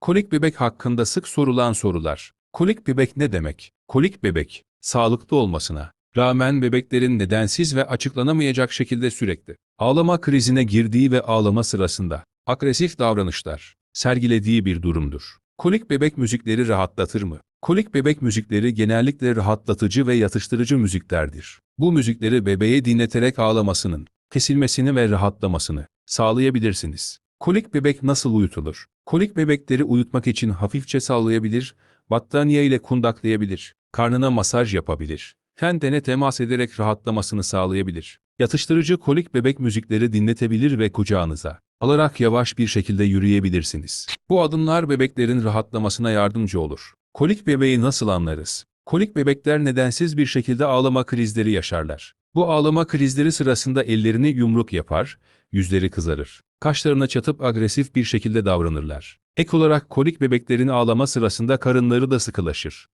Kolik bebek hakkında sık sorulan sorular. Kolik bebek ne demek? Kolik bebek, sağlıklı olmasına rağmen bebeklerin nedensiz ve açıklanamayacak şekilde sürekli ağlama krizine girdiği ve ağlama sırasında agresif davranışlar sergilediği bir durumdur. Kolik bebek müzikleri rahatlatır mı? Kolik bebek müzikleri genellikle rahatlatıcı ve yatıştırıcı müziklerdir. Bu müzikleri bebeğe dinleterek ağlamasının kesilmesini ve rahatlamasını sağlayabilirsiniz. Kolik bebek nasıl uyutulur? Kolik bebekleri uyutmak için hafifçe sallayabilir, battaniye ile kundaklayabilir, karnına masaj yapabilir, kendine temas ederek rahatlamasını sağlayabilir. Yatıştırıcı kolik bebek müzikleri dinletebilir ve kucağınıza alarak yavaş bir şekilde yürüyebilirsiniz. Bu adımlar bebeklerin rahatlamasına yardımcı olur. Kolik bebeği nasıl anlarız? Kolik bebekler nedensiz bir şekilde ağlama krizleri yaşarlar. Bu ağlama krizleri sırasında ellerini yumruk yapar, yüzleri kızarır. Kaşlarına çatıp agresif bir şekilde davranırlar. Ek olarak kolik bebeklerin ağlama sırasında karınları da sıkılaşır.